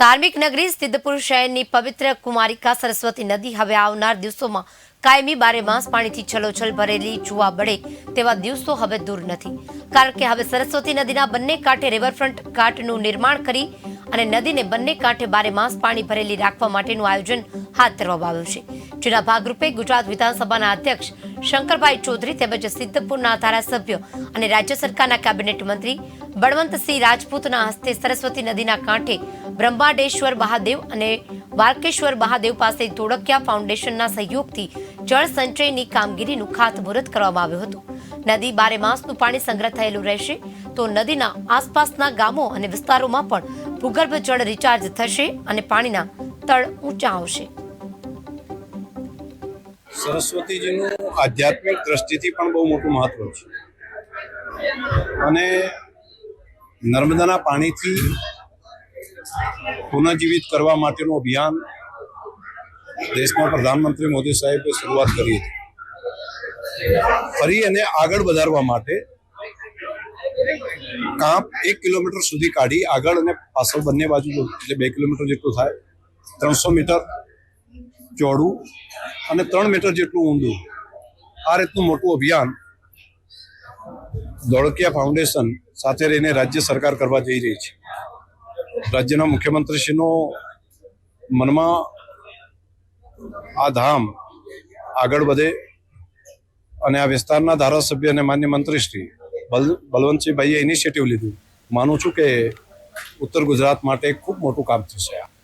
ધાર્મિક નગરી સિદ્ધપુર શહેરની પવિત્ર કુમારિકા સરસ્વતી નદી હવે આવનાર દિવસોમાં કાયમી બારે માસ પાણીથી છલોછલ ભરેલી જોવા બળે તેવા દિવસો હવે દૂર નથી. કારણ કે હવે સરસ્વતી નદીના બંને કાંઠે રિવરફ્રન્ટ ઘાટનું નિર્માણ કરી અને નદીને બંને કાંઠે બારે માસ પાણી ભરેલી રાખવા માટેનું આયોજન હાથ ધરવામાં આવ્યું છે. જેના ભાગરૂપે ગુજરાત વિધાનસભાના અધ્યક્ષ શંકરભાઈ ચૌધરી તેમજ સિદ્ધપુરના ધારાસભ્ય અને રાજ્ય સરકારના કેબિનેટ મંત્રી બળવંતસિંહ રાજપૂતના હસ્તે સરસ્વતી નદીના કાંઠે બ્રહ્માંડેશ્વર મહાદેવ અને વાર્કેશ્વર મહાદેવ પાસે ધોળકિયા ફાઉન્ડેશનના સહયોગથી જળ સંચયની કામગીરીનું ખાતમુહૂર્ત કરવામાં આવ્યું હતું. નદી બારે માસનું પાણી સંગ્રહ થયેલું રહેશે તો નદીના આસપાસના ગામો અને વિસ્તારોમાં પણ ભૂગર્ભ જળ રિચાર્જ થશે અને પાણીના તળ ઊંચા આવશે. સરસ્વતીજીનું આધ્યાત્મિક દ્રષ્ટિથી પણ બહુ મોટું મહત્વ છે. અને નર્મદાના પાણીથી પુનઃજીવિત કરવા માટેનું અભિયાન દેશમાં પ્રધાનમંત્રી મોદી સાહેબે શરૂઆત કરી હતી. ફરી એને આગળ વધારવા માટે કાંપ એક કિલોમીટર સુધી કાઢી આગળ અને પાછળ બંને બાજુ એટલે બે કિલોમીટર જેટલું થાય, ત્રણસો મીટર ચોડું અને ત્રણ મીટર જેટલું ઊંડું. આ રીતનું મોટું અભિયાન ધોળકિયા ફાઉન્ડેશન સાથે રહીને રાજ્ય સરકાર કરવા જઈ રહી છે. રાજ્યના મુખ્યમંત્રીશ્રીનો મનમાં આ ધામ આગળ વધે અને આ વિસ્તારના ધારાસભ્ય અને માન્ય મંત્રીશ્રી બલવંતસિંહભાઈએ ઇનિશિયેટિવ લીધું. માનું છું કે ઉત્તર ગુજરાત માટે ખૂબ મોટું કામ થશે આ.